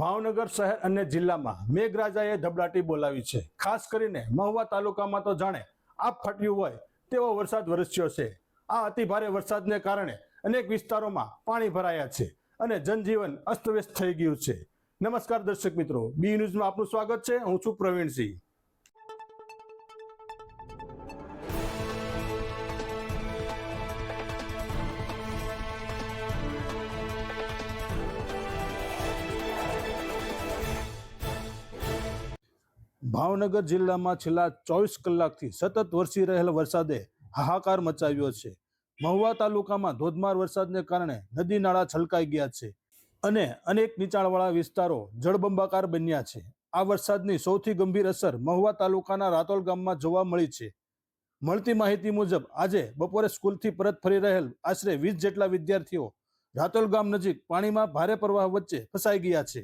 ભાવનગર શહેર અને જિલ્લામાં મેઘરાજાએ ધબડાટી બોલાવી છે. ખાસ કરીને મહુવા તાલુકામાં તો જાણે આપ ફાટ્યું હોય તેવો વરસાદ વરસ્યો છે. આ અતિભારે વરસાદને કારણે અનેક વિસ્તારોમાં પાણી ભરાયા છે અને જનજીવન અસ્તવ્યસ્ત થઈ ગયું છે. નમસ્કાર દર્શક મિત્રો, બી ન્યૂઝમાં આપનું સ્વાગત છે. હું છું પ્રવીણસિંહ. ભાવનગર જિલ્લામાં છેલ્લા ચોવીસ કલાકથી સતત વરસી રહેલ વરસાદે હાહાકાર મચાવ્યો છે. મહુવા તાલુકામાં ધોધમાર વરસાદને કારણે નદી નાળા છલકાઈ ગયા છે અને અનેક નીચાણવાળા વિસ્તારો જળબંબાકાર બન્યા છે. આ વરસાદની સૌથી ગંભીર અસર મહુવા તાલુકાના રાતોલ ગામમાં જોવા મળી છે. મળતી માહિતી મુજબ, આજે બપોરે સ્કૂલથી પરત ફરી રહેલ આશરે વીસ જેટલા વિદ્યાર્થીઓ રાતોલ ગામ નજીક પાણીમાં ભારે પ્રવાહ વચ્ચે ફસાઈ ગયા છે.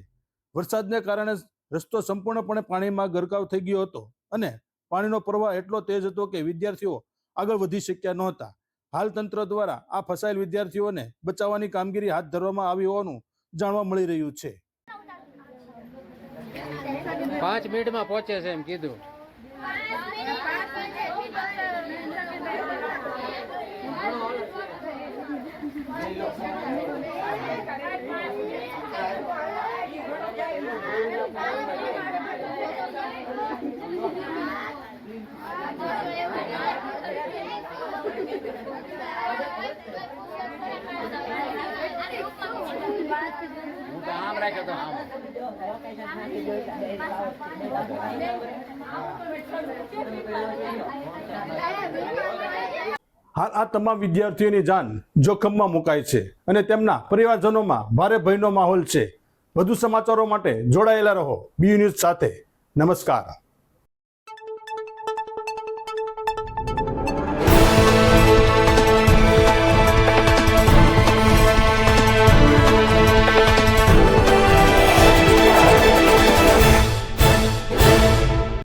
વરસાદને કારણે રસ્તો સંપૂર્ણપણે પાણીમાં ગરકાવ થઈ ગયો હતો અને પાણીનો પ્રવાહ એટલો તેજ હતો કે વિદ્યાર્થીઓ આગળ વધી શક્યા નહોતા. હાલ તંત્ર દ્વારા આ ફસાયેલ વિદ્યાર્થીઓને બચાવવાની કામગીરી હાથ ધરવામાં આવી હોવાનું જાણવા મળી રહ્યું છે. પાંચ મિનિટમાં પહોંચે છે એમ કીધું. હું તો આમ રાખ્યો તો આમ હાલ આ તમામ વિદ્યાર્થીઓની જાન જોખમમાં મુકાય છે અને તેમના પરિવારજનોમાં ભારે ભયનો માહોલ છે. વધુ સમાચારો માટે જોડાયેલા રહો. બી ન્યૂઝ સાથે. નમસ્કાર.